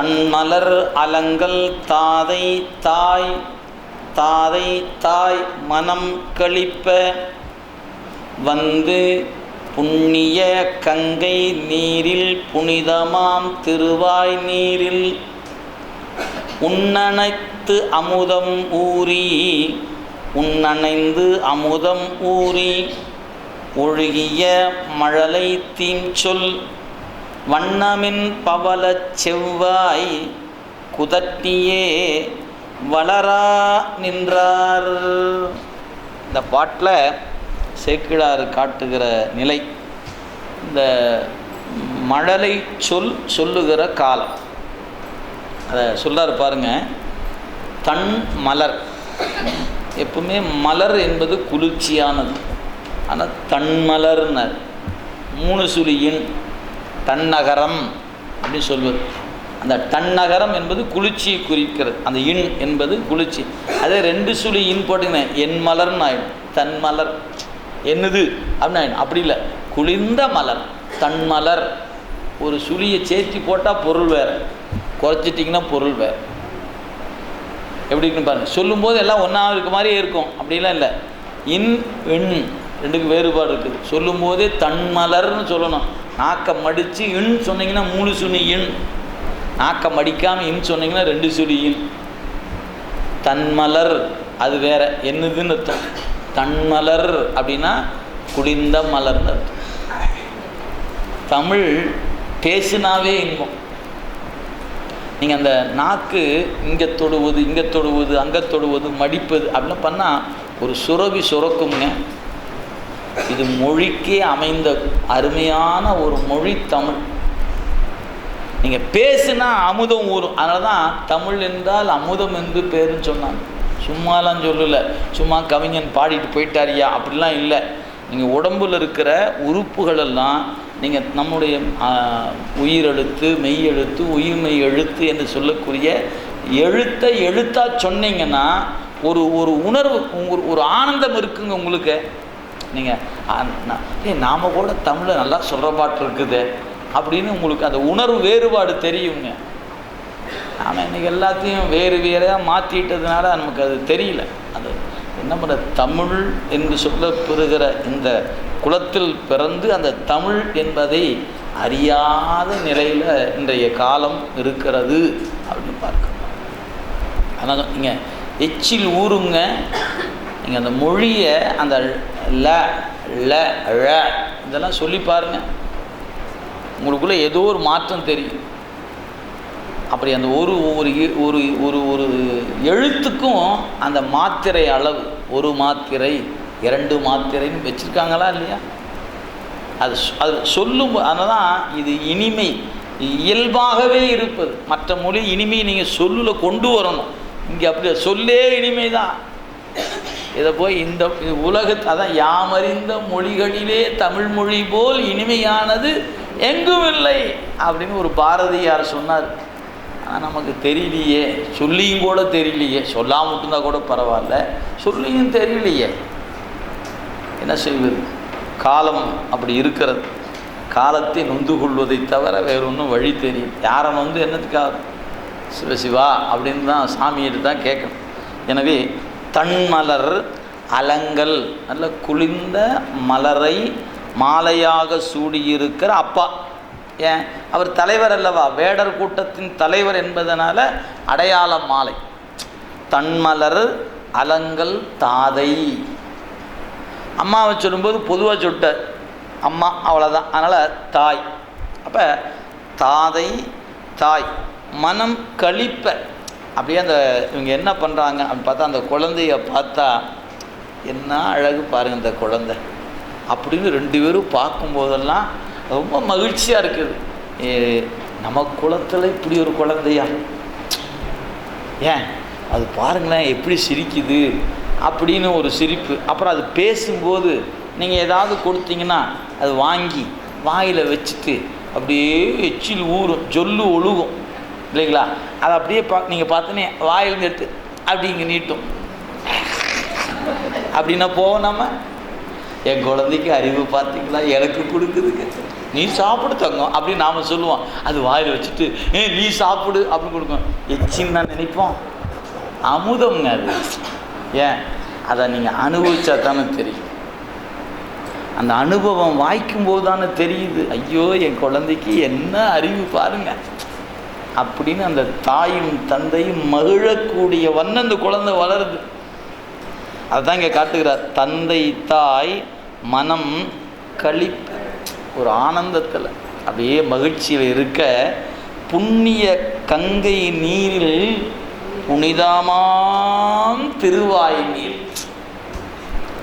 தன்மலர் அலங்கல் தாதை தாய் தாதை தாய் மனம் கழிப்ப. வந்து புண்ணிய கங்கை நீரில் புனிதமாம் திருவாய் நீரில். உன்னணைத்து அமுதம் ஊறி உன்னணைந்து அமுதம் ஊறி. ஒழுகிய மழலை தீஞ்சொல் வண்ணமின் பவளச் செவ்வாய் குதட்டியே வளரா நின்றார். இந்த பாட்டில் சேக்கிழார் காட்டுகிற நிலை இந்த மழலை சொல் சொல்லுகிற காலம். அதை சொல்றாரு பாருங்க தன் மலர். எப்பவுமே மலர் என்பது குளிர்ச்சியானது. ஆனால் தன்மலர்னர் மூணு சுழியின் தன்னகரம் அப்படின்னு சொல்வது. அந்த தன்னகரம் என்பது குளிர்ச்சியை குறிக்கிறது. அந்த இன் என்பது குளிர்ச்சி. அதே ரெண்டு சுழி இன் போட்டிங்கன்னா என் மலர்னு ஆயிடும். தன் மலர். என்னது? அப்படின்னு ஆயிடும். அப்படி இல்லை. குளிர்ந்த மலர். தன் மலர். ஒரு சுழியை சேர்த்தி போட்டால் பொருள் வேறு. குறைச்சிட்டிங்கன்னா பொருள் வேறு. எப்படி இருக்குன்னு சொல்லும்போது எல்லாம் ஒன்றா இருக்க மாதிரியே இருக்கும். அப்படிலாம் இல்லை. இன் எண் ரெண்டுக்கு வேறுபாடு இருக்குது. சொல்லும்போதே தன்மலர்னு சொல்லணும். நாக்கை மடித்து இன் சொன்னீங்கன்னா மூணு சுனி இன். நாக்கை மடிக்காமல் இன் சொன்னீங்கன்னா ரெண்டு சுனி இன். தன்மலர் அது வேற. என்னதுன்னு அர்த்தம்? தன்மலர் அப்படின்னா குளிர்ந்த மலர்னு அர்த்தம். தமிழ் பேசினாவே இன்பம். நீங்கள் அந்த நாக்கு இங்கே தொடுவது இங்கே தொடுவது அங்கே தொடுவது மடிப்பது அப்படிலாம் பண்ணால் ஒரு சுரவி சுரக்குங்க. இது மொழிக்கே அமைந்த அருமையான ஒரு மொழி தமிழ். நீங்கள் பேசுனா அமுதம் ஊறும். அதனால தான் தமிழ் என்றால் அமுதம் என்று பேருன்னு சொன்னாங்க. சும்மாலாம் சொல்லலை. சும்மா கவிஞன் பாடிட்டு போயிட்டாரியா அப்படிலாம் இல்லை. நீங்கள் உடம்பில் இருக்கிற உறுப்புகளெல்லாம் நீங்கள் நம்முடைய உயிரெழுத்து மெய் எழுத்து உயிர்மெய் எழுத்து என்று சொல்லக்கூடிய எழுத்தை எழுத்தாக சொன்னீங்கன்னா ஒரு ஒரு உணர்வு ஒரு ஒரு ஆனந்தம் இருக்குங்க உங்களுக்கு. நீங்கள் ஏ நாம் கூட தமிழை நல்லா சொல்கிற பாட்டு இருக்குது அப்படின்னு உங்களுக்கு அந்த உணர்வு வேறுபாடு தெரியுங்க. நாம் இன்றைக்கி எல்லாத்தையும் வேறு வேறையாக மாற்றிட்டதுனால நமக்கு அது தெரியல. அது என்ன பண்ண தமிழ் என்று சொல்லப்பெறுகிற இந்த குலத்தில் பிறந்து அந்த தமிழ் என்பதை அறியாத நிலையில் இன்றைய காலம் இருக்கிறது அப்படின்னு பார்க்கணும். அதனால் நீங்கள் எச்சில் ஊறுங்க. நீங்கள் அந்த மொழியை அந்த ல ல ழ. இதெல்லாம் சொல்லி பாருங்கள் உங்களுக்குள்ளே ஏதோ ஒரு மாற்றம் தெரியும். அப்படி அந்த ஒரு ஒரு ஒரு ஒரு ஒரு எழுத்துக்கும் அந்த மாத்திரை அளவு. ஒரு மாத்திரை இரண்டு மாத்திரைன்னு வச்சுருக்காங்களா இல்லையா? அது அது சொல்லும் அதனால் தான் இது இனிமை. இயல்பாகவே இருப்பது. மற்ற மொழி இனிமையை நீங்கள் சொல்லில் கொண்டு வரணும். இங்கே அப்படி சொல்லே இனிமை தான் இதை போய் இந்த இது உலகத்து அதான் யாமறிந்த மொழிகளிலே தமிழ் மொழி போல் இனிமையானது எங்கும் இல்லை அப்படின்னு ஒரு பாரதியார் சொன்னார். ஆனால் நமக்கு தெரியலையே. சொல்லியும் கூட தெரியலையே. சொல்லாம விட்டுருந்தா கூட பரவாயில்ல. சொல்லியும் தெரியலையே. என்ன செய்வது? காலம் அப்படி இருக்கிறது. காலத்தை நொந்து கொள்வதை தவிர வேறு ஒன்றும் வழி தெரியும். யாரை வந்து என்னத்துக்காக? சிவசிவா அப்படின்னு தான் சாமியிட்டு தான் கேட்கணும். எனவே தன்மலர் அலங்கல். நல்ல குளிர்ந்த மலரை மாலையாக சூடியிருக்கிற அப்பா. ஏன்? அவர் தலைவர் அல்லவா? வேடர் கூட்டத்தின் தலைவர் என்பதனால அடையாள மாலை. தன்மலர் அலங்கல் தாதை. அம்மாவை சொல்லும்போது பொதுவாக சொல்லிட்டார். அம்மா அவ்வளோதான் அதனால் தாய். அப்போ தாதை தாய். மனம் கழிப்ப. அப்படியே அந்த இவங்க என்ன பண்ணுறாங்க அப்படின்னு பார்த்தா அந்த குழந்தைய பார்த்தா என்ன அழகு பாருங்க இந்த குழந்தை. அப்படின்னு ரெண்டு பேரும் பார்க்கும்போதெல்லாம் ரொம்ப மகிழ்ச்சியாக இருக்குது. நம்ம குளத்தில் இப்படி ஒரு குழந்தையா? ஏன்? அது பாருங்களேன் எப்படி சிரிக்குது? அப்படின்னு ஒரு சிரிப்பு. அப்புறம் அது பேசும்போது நீங்கள் ஏதாவது கொடுத்தீங்கன்னா அது வாங்கி வாயில் வச்சுட்டு அப்படியே எச்சில் ஊறும் ஜொல்லு ஒழுகும். இல்லைங்களா? அதை அப்படியே பா நீங்கள் பார்த்தோன்னே வாயிலிருந்து எடுத்து அப்படி இங்கே நீட்டும். அப்படின்னா போவோம் நம்ம என் குழந்தைக்கு அறிவு பார்த்தீங்களா? எனக்கு கொடுக்குதுங்க. நீ சாப்பிடு தங்கம் அப்படின்னு நாம் சொல்லுவோம். அது வாயில் வச்சுட்டு ஏ நீ சாப்பிடு அப்படின்னு கொடுக்கும். எச்சின்னு தான் நினைப்போம். அமுதம்ங்க அது. ஏன்? அதை நீங்கள் அனுபவிச்சா தானே தெரியும். அந்த அனுபவம் வாய்க்கும் போது தானே தெரியுது. ஐயோ என் குழந்தைக்கு என்ன அறிவு பாருங்க. அப்படின்னு அந்த தாயும் தந்தையும் மகிழக்கூடிய வண்ணம் இந்த குழந்தை வளருது. அதுதான் இங்கே காட்டுகிறார். தந்தை தாய் மனம் களிப்பு ஒரு ஆனந்தத்தில் அப்படியே மகிழ்ச்சியில் இருக்க புண்ணிய கங்கை நீரில் புனிதமாம் திருவாய் நீர்.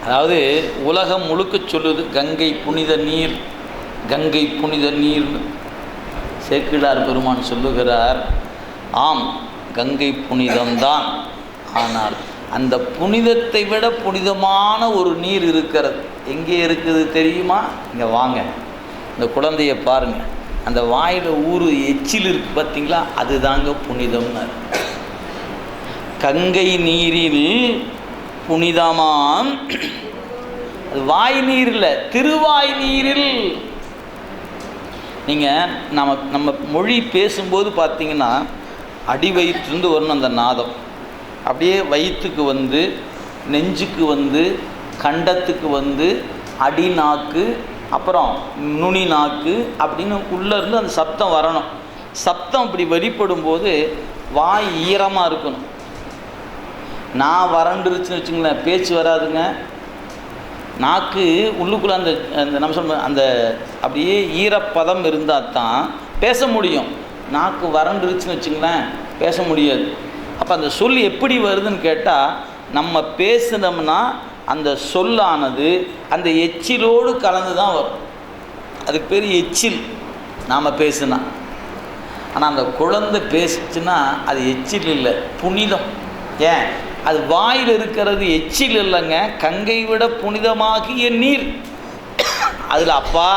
அதாவது உலகம் முழுக்க சொல்லுது கங்கை புனித நீர் கங்கை புனித நீர்னு. சேக்கிழார் பெருமான் சொல்லுகிறார் ஆம் கங்கை புனிதம்தான். ஆனால் அந்த புனிதத்தை விட புனிதமான ஒரு நீர் இருக்கிறது. எங்கே இருக்குது தெரியுமா? இங்கே வாங்க. இந்த குழந்தைய பாருங்கள் அந்த வாயில் ஊர் எச்சில் இருக்கு பார்த்தீங்களா அதுதாங்க புனிதம்னார் கங்கை நீரில் புனிதமாம். அது வாய் நீரில் திருவாய் நீரில் நீங்கள் நம்ம நம்ம மொழி பேசும்போது பார்த்தீங்கன்னா அடி வயிற்றுலேருந்து வரணும் அந்த நாதம். அப்படியே வயிற்றுக்கு வந்து நெஞ்சுக்கு வந்து கண்டத்துக்கு வந்து அடி நாக்கு அப்புறம் நுனி நாக்கு அப்படின்னு உள்ளேருந்து அந்த சப்தம் வரணும். சப்தம் இப்படி வெளிப்படும் போது வாய் ஈரமாக இருக்கணும். நான் வறண்டுருச்சுன்னு வச்சுங்களேன் பேச்சு வராதுங்க. நாக்கு உள்ளுக்குள்ளே அந்த அந்த நம்ம சொல்ல அந்த அப்படியே ஈரப்பதம் இருந்தால் தான் பேச முடியும். நாக்கு வறண்டுருச்சுன்னு வச்சுங்களேன் பேச முடியாது. அப்போ அந்த சொல் எப்படி வருதுன்னு கேட்டால் நம்ம பேசினோம்னா அந்த சொல்லானது அந்த எச்சிலோடு கலந்து தான் வரும். அதுக்கு பேர் எச்சில் நாம் பேசுனா. ஆனால் அந்த குழந்தை பேசிச்சுன்னா அது எச்சில் இல்லை புனிதம். ஏன்? அது வாயில் இருக்கிறது எச்சில் இல்லைங்க கங்கை விட புனிதமாகிய நீர். அதில் அப்பா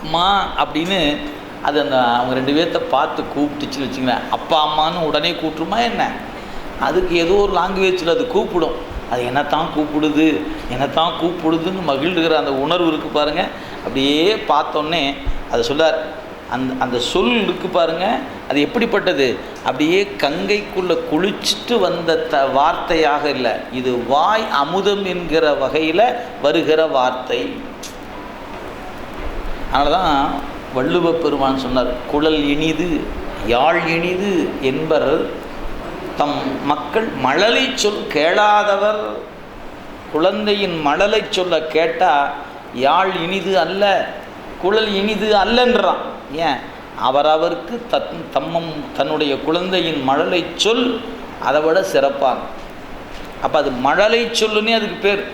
அம்மா அப்படின்னு அது அந்த அவங்க ரெண்டு பேர்த்த பார்த்து கூப்பிட்டுச்சுன்னு வச்சுங்களேன் அப்பா அம்மான்னு உடனே கூப்பிட்டுருமா என்ன? அதுக்கு ஏதோ ஒரு லாங்குவேஜில் அது கூப்பிடும். அது என்னத்தான் கூப்பிடுது என்னத்தான் கூப்பிடுதுன்னு மகிழ்கிற அந்த உணர்வு இருக்குது பாருங்கள் அப்படியே பார்த்தோன்னே அதை சொல்லார் அந்த அந்த சொல் இருக்கு பாருங்க. அது எப்படிப்பட்டது? அப்படியே கங்கைக்குள்ளே குளிச்சுட்டு வந்த த வார்த்தையாக இல்லை. இது வாய் அமுதம் என்கிற வகையில் வருகிற வார்த்தை. அதனால தான் வள்ளுவ பெருமான் சொன்னார் குழல் இனிது யாழ் இனிது என்பர் தம் மக்கள் மழலை சொல் கேளாதவர். குழந்தையின் மழலை சொல்ல கேட்டால் யாழ் இனிது அல்ல குழல் இனிது அல்லன்றான் ஏன்? அவரவருக்கு தத் தம்மம் தன்னுடைய குழந்தையின் மழலை சொல் அதை விட சிறப்பாக அப்போ அது மழலை சொல்லுன்னே அதுக்கு பேர்.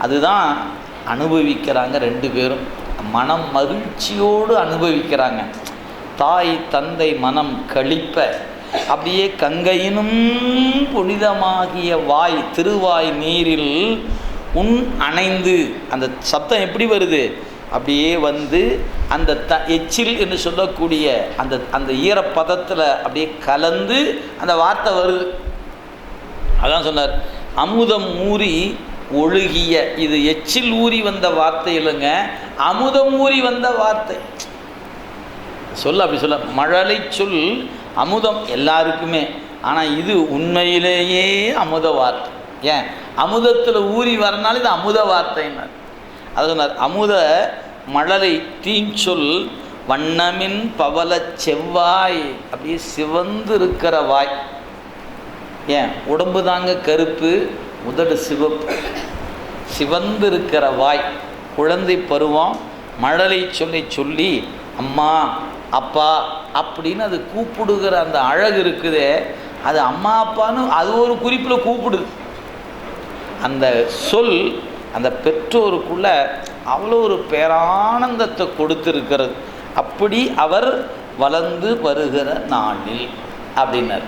அதுதான் அனுபவிக்கிறாங்க ரெண்டு பேரும். மனம் மகிழ்ச்சியோடு அனுபவிக்கிறாங்க. தாய் தந்தை மனம் கழிப்ப. அப்படியே கங்கையினும் புனிதமாகிய வாய் திருவாய் நீரில் உன் அணைந்து அந்த சப்தம் எப்படி வருது? அப்படியே வந்து அந்த த எச்சில் என்று சொல்லக்கூடிய அந்த அந்த ஈரப்பதத்தில் அப்படியே கலந்து அந்த வார்த்தை வருது. அதான் சொன்னார். அமுதம் ஊறி ஒழுகிய இது எச்சில் ஊறி வந்த வார்த்தை இல்லைங்க. அமுதம் ஊறி வந்த வார்த்தை. சொல்ல அப்படி சொல்ல. மழலை சொல் அமுதம் எல்லாருக்குமே. ஆனால் இது உண்மையிலேயே அமுத வார்த்தை. ஏன்? அமுதத்தில் ஊறி வரனால இது அமுத வார்த்தைன்னார். அது சொன்னார். அமுத மழலை தீஞ்சொல் வண்ணமின் பவள செவ்வாய். அப்படியே சிவந்து இருக்கிற வாய். ஏன்? உடம்பு தாங்க கருப்பு உதடு சிவப்பு. சிவந்து இருக்கிற வாய். குழந்தை பருவம் மழலை சொல்லி சொல்லி அம்மா அப்பா அப்படின்னு அது கூப்பிடுகிற அந்த அழகு இருக்குதே அது அம்மா அப்பான்னு அது ஒரு குறிப்பில் கூப்பிடுது. அந்த சொல் அந்த பெற்றோருக்குள்ள அவ்வளோ ஒரு பேரானந்தத்தை கொடுத்துருக்கிறது. அப்படி அவர் வளர்ந்து வருகிற நாளில் அப்படின்னார்.